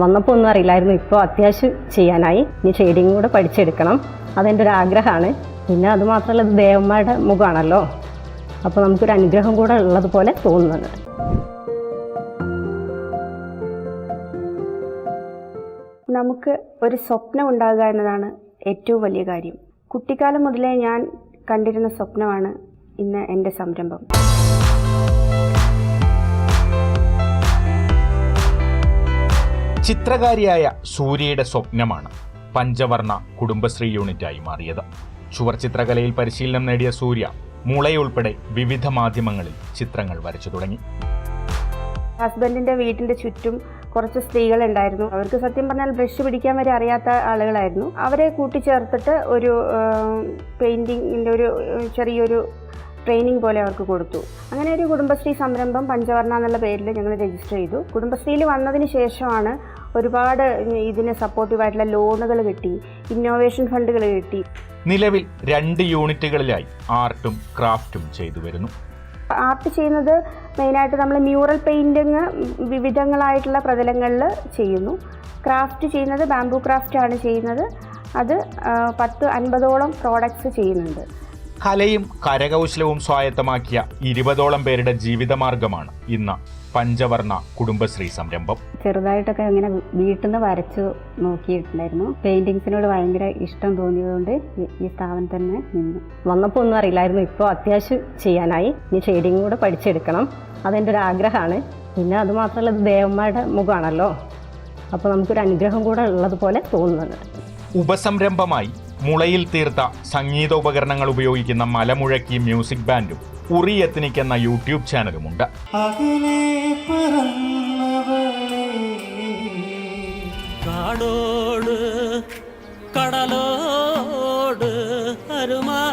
വന്നപ്പോൾ ഒന്നും അറിയില്ലായിരുന്നു. ഇപ്പോൾ അത്യാവശ്യം ചെയ്യാനായി. ഇനി ഷെയ്ഡിങ് കൂടെ പഠിച്ചെടുക്കണം. അതെന്റെ ഒരു ആഗ്രഹമാണ്. പിന്നെ അത് മാത്രമല്ല ഇത് ദേവന്മാരുടെ മുഖമാണല്ലോ. അപ്പോൾ നമുക്കൊരു അനുഗ്രഹം കൂടെ ഉള്ളതുപോലെ തോന്നുന്നുണ്ട്. നമുക്ക് ഒരു സ്വപ്നം ഉണ്ടാകുക എന്നതാണ് ഏറ്റവും വലിയ കാര്യം. കുട്ടിക്കാലം മുതലേ ഞാൻ കണ്ടിരുന്ന സ്വപ്നമാണ് ഇന്ന് എന്റെ സംരംഭം. ചിത്രകാരിയായ സൂര്യയുടെ സ്വപ്നമാണ് പഞ്ചവർണ കുടുംബശ്രീ യൂണിറ്റായി മാറിയത്. ചുവർ ചിത്രകലയിൽ പരിശീലനം നേടിയ സൂര്യ മുളയുൾപ്പെടെ വിവിധ മാധ്യമങ്ങളിൽ ചിത്രങ്ങൾ വരച്ചു തുടങ്ങി. ഹസ്ബൻഡിന്റെ വീട്ടിന്റെ ചുറ്റും കുറച്ച് സ്ത്രീകൾ ഉണ്ടായിരുന്നു. അവർക്ക് സത്യം പറഞ്ഞാൽ ബ്രഷ് പിടിക്കാൻ വരെ അറിയാത്ത ആളുകളായിരുന്നു. അവരെ കൂട്ടിച്ചേർത്തിട്ട് ഒരു പെയിന്റിങ്ങിന്റെ ഒരു ചെറിയൊരു ട്രെയിനിങ് പോലെ അവർക്ക് കൊടുത്തു. അങ്ങനെ ഒരു കുടുംബശ്രീ സംരംഭം പഞ്ചവർണ എന്നുള്ള പേരിൽ ഞങ്ങൾ രജിസ്റ്റർ ചെയ്തു. കുടുംബശ്രീയിൽ വന്നതിന് ശേഷമാണ് ഒരുപാട് ഇതിന് സപ്പോർട്ടീവായിട്ടുള്ള ലോണുകൾ കിട്ടി ഇന്നോവേഷൻ ഫണ്ടുകൾ കിട്ടി. നിലവിൽ രണ്ട് യൂണിറ്റുകളിലായി ആർട്ടും ക്രാഫ്റ്റും ചെയ്തു വരുന്നു. ആർട്ട് ചെയ്യുന്നത് മെയിനായിട്ട് നമ്മൾ മ്യൂറൽ പെയിന്റിങ് വിവിധങ്ങളായിട്ടുള്ള പ്രതലങ്ങളിൽ ചെയ്യുന്നു. ക്രാഫ്റ്റ് ചെയ്യുന്നത് ബാംബു ക്രാഫ്റ്റ് ആണ് ചെയ്യുന്നത്. അത് പത്ത് അൻപതോളം പ്രോഡക്ട്സ് ചെയ്യുന്നുണ്ട്. കലയും കരകൗശലവും സ്വായത്തമാക്കിയ ഇരുപതോളം പേരുടെ ജീവിതമാർഗമാണ് ഇന്ന് പഞ്ചവർണ കുടുംബശ്രീ സംരംഭം. ചെറുതായിട്ടൊക്കെ ഇങ്ങനെ വീട്ടിൽ നിന്ന് വരച്ചു നോക്കിയിട്ടുണ്ടായിരുന്നു. പെയിന്റിങ്സിനോട് ഭയങ്കര ഇഷ്ടം തോന്നിയതുകൊണ്ട് ഈ- ഈ സ്ഥാപനം തന്നെ നിന്നു. വന്നപ്പോൾ ഒന്നും അറിയില്ലായിരുന്നു. ഇപ്പോൾ അത്യാവശ്യം ചെയ്യാനായി. ഇനി ഷെയ്ഡിങ് കൂടെ പഠിച്ചെടുക്കണം. അതെന്റെ ഒരു ആഗ്രഹമാണ്. പിന്നെ അത് മാത്രമല്ല ഇത് ദേവന്മാരുടെ മുഖമാണല്ലോ. അപ്പോൾ നമുക്കൊരു അനുഗ്രഹം കൂടെ ഉള്ളതുപോലെ തോന്നുന്നുണ്ട്. ഉപസംരംഭമായി മുളയിൽ തീർത്ത സംഗീതോപകരണങ്ങൾ ഉപയോഗിക്കുന്ന മലമുഴക്കി മ്യൂസിക് ബാൻഡും ഉറി എത്നിക് എന്ന യൂട്യൂബ് ചാനലുമുണ്ട്. കടലോട് അരുമാ